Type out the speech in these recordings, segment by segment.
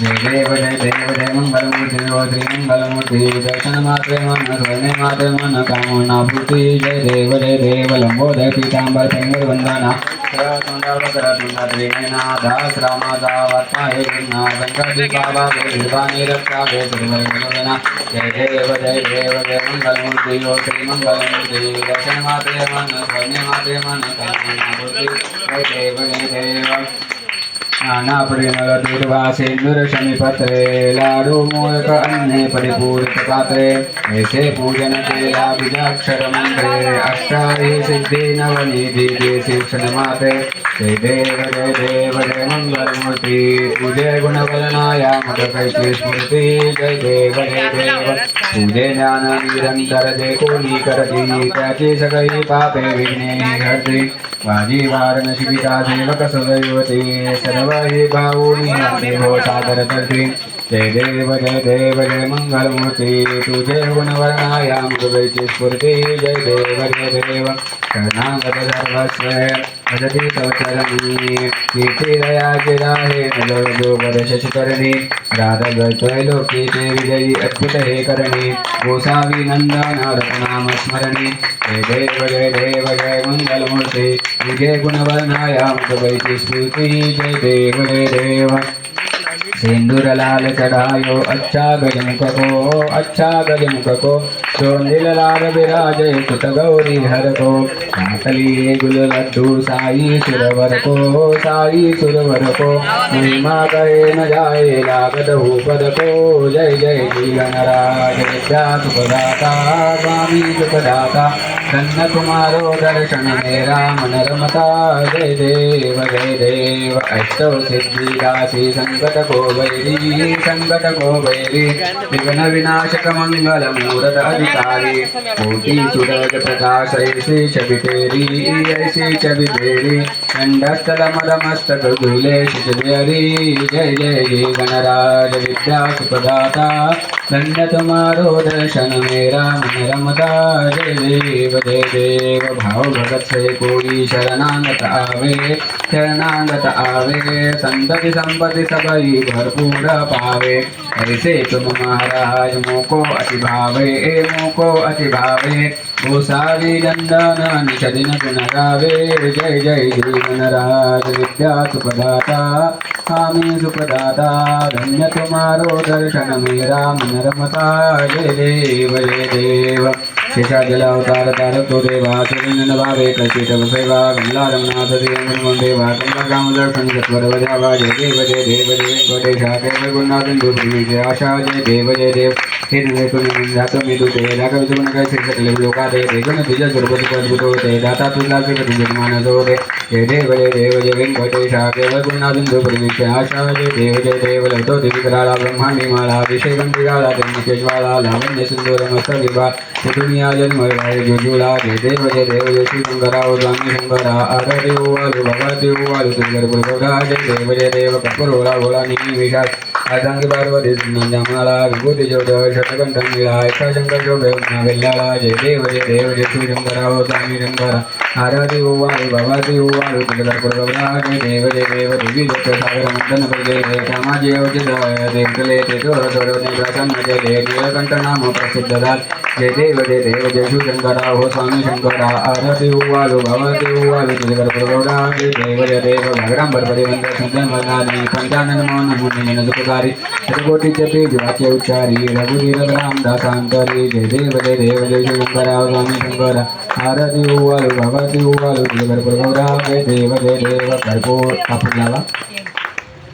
गौरी कुमरा चंद्रना देवी केशरा जय जय चंद्र शोभत परा रंजन दिन बोधि धरणी गात्रिया जय देव जय देव जय मंगलमूर्ति जय श्री मंगलमूर्ति दर्शन मात्रे मन स्वर्ण मात्रे मन कामना पूर्ति जय देव जय देव लंबोदय पीतांबर पेंगर वंदना जय देव जय देव जय मंगलमूर्ति ओ श्री मंगलमूर्ति दर्शन माते मन स्वर्ण माते मन कामना पूर्ति जय देव जय देव नाना परिमल दुर्वा सिंदूर शमी पत्रे लाडू मोदक अन्ने परिपूरित पात्रे ऐसे पूजन केला बीजाक्षर मंत्रे अष्टादि सिद्धि नवनिधि शिक्षण माते जय देव जय देव जय मंगल मूर्ति पूजे गुण बलनाया मद कैची स्मृती जय देव जय देव पूजे ज्ञान निरंतर जे कोणी करती त्याची सगळी पापे विघ्ने हरती वाजी वारण शिबिका सेवक सदैवते सर्व हे भाऊनी देव सादर करते जय देव जय देव जय मंगल मूर्ती तुझे गुणवर्णाया मुगवेची स्फूर्ती। जय देव जय देव। शरणागत सर्वस्व भजती तव चरणी कीर्ती दयाचे राहे नलो वर्ष करणे राधा त्रैलोकीचे विजयी अद्भुत हे करणे। गोसावी नंदन रघुनाम स्मरणे जय देव जय देव, जय मंगल विजय गुणवर्णाया मुगवेची स्फूर्ती जय देव जय देव। सिंदूर लाल चढ़ायो अच्छा गजमुख को अच्छा गजमुख को चोंदिल लाल विराजय सुत गौरी हर को कातली गुल लड्डू साई सुरवर को, साई सुरवर को। महिमा कहे न जाए लागत पद को, जय जय श्री गणराज विद्या सुखदाता स्वामी सुखदाता धन्य तुम्हारो दर्शन मेरा मन रमता जय देव जय देव। अष्टो सिद्धि राशि संकट को वैरी संकट को वैरी विघ्न विनाशक मंगल मूरत अधिकारी कोटि सूरज प्रकाश ऐसे छवि तेरी ऐसे छवि तेरी दंडस्थल मदमस्तक धूले शिशुदेरी, जय जय जय गणराज, विद्या सुखदाता धन्य तुम्हारो दर्शन मेरा मन रमता जय देव जय देव भाव भगत से कोई शरणागत आवे। शरणागत आवे संतति संपति सबई भरपूर पावे ऐसे तुम महाराज, मोको अति भावे, ए मोको अति भावे। गोसावी नंदन निषदिन गावे जय जय गणराज विद्या सुखदाता स्वामी सुखदाता धन्य तुम्हारो दर्शन मेरा मन रमता जय देव जय देव। शेषाजल अवतार तारक तो देवा सुरिंदन भावे कचित सेवा कमला रमनाथ देव देवा कमला राम दर्शन सत्वर वजावा, जय देव जय देव, जय वेंकटेशा देव दुर्वी जय आशा, जय देव जय देव। हे नवे तुम्ही जातो मी तुझे राग विजुन काय श्री सकल लोका दे देगुण तुझ्या स्वरूप अद्भुत होते दाता तुझा श्री तुझे मान जोरे जय देव जय देव जय वेंकटेशा देव गुरुनाथ दुर्वी जय आशा जय देव जय देव लवतो देवी कराला ब्रह्मांडी माळा अभिषेक गंधिराला देवकेश्वाला लावण्य सुंदर मस्त विभा दुनिया जन्मराय जुजुला जय देव जय देव जय श्री शंकरा ओवालु तुझर गुरुगौरा जय देव जय देव कपूरोला भोला निमी विशाल अर्धांगी पार्वती नंदमाला विभूती ज्योत शतकंठ नीला एका शंकर जो वेल्लाला जय देव जय श्री शंकराव स्वामी शंकरा ओवालु तुझर गुरुगौरा जय देव प्रजय जय कामाजी अवचित देवले तेजो सोडवणे प्रसन्न जय नाम प्रसिद्ध जय देव जय शिवशंकरा हो स्वामी शंकरा आरती उवालु भगवती उवालु तुझकर प्रगौडा जय देव जय देव भगरांबर परिवंद सुंदर मदानी पंचानन मौन मुनि जन सुखकारी शतकोटी जपे जीवाचे उच्चारी रघुवीर रामदासांतरी जय देव जय देव जय शिवशंकरा हो स्वामी शंकरा आरती उवालु भगवती उवालु तुझकर प्रगौडा जय देव जय देव कर्पूर आपण लावा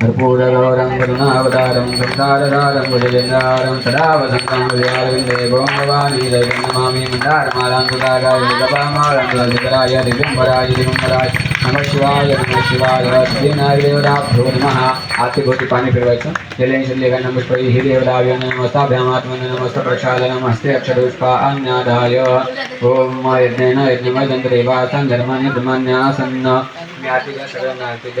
कर्पूरगौरं करुणावतारं संसारसारं भुजगेन्द्रारं सदा वसन्तं हृदयारविन्दे भवभवानी दैवं नमामि मन्दारमालां सुधाराय जपामालां तुलसीकराय दिगम्बराय दिगम्बराय नमः शिवाय नमः शिवाय सिद्धीनाय देवताभ्यो नमः आते भोवती पाणी फिरवायचं जलेन शल्यगणं पुष्पैः हि देवताभ्यो नमस्ताभ्यामात्मन नमस्त प्रक्षालनम् हस्ते अक्षरपुष्पा अन्यादाय ॐ यज्ञेन यज्ञमय तन्त्रेवासन् धर्मान्य धर्मान्यासन्न मी आरती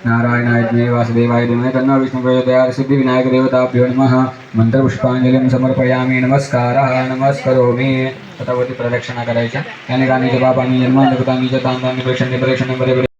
नारायणाय ज्ञेय वासुदेवाय धीमहि तन्नो विष्णुप्रचोदयात् सिद्धिविनायक देवताभ्यो नमः। मंत्रपुष्पांजलिं समर्पयामि। नमस्कारः। नमस्करोमि। तथावती प्रदक्षिणा करायच्या त्याने गाणी जबाब आणि जन्मांतकृतांनी तांदांनी प्रेक्षणी प्रेक्षण बरे बरे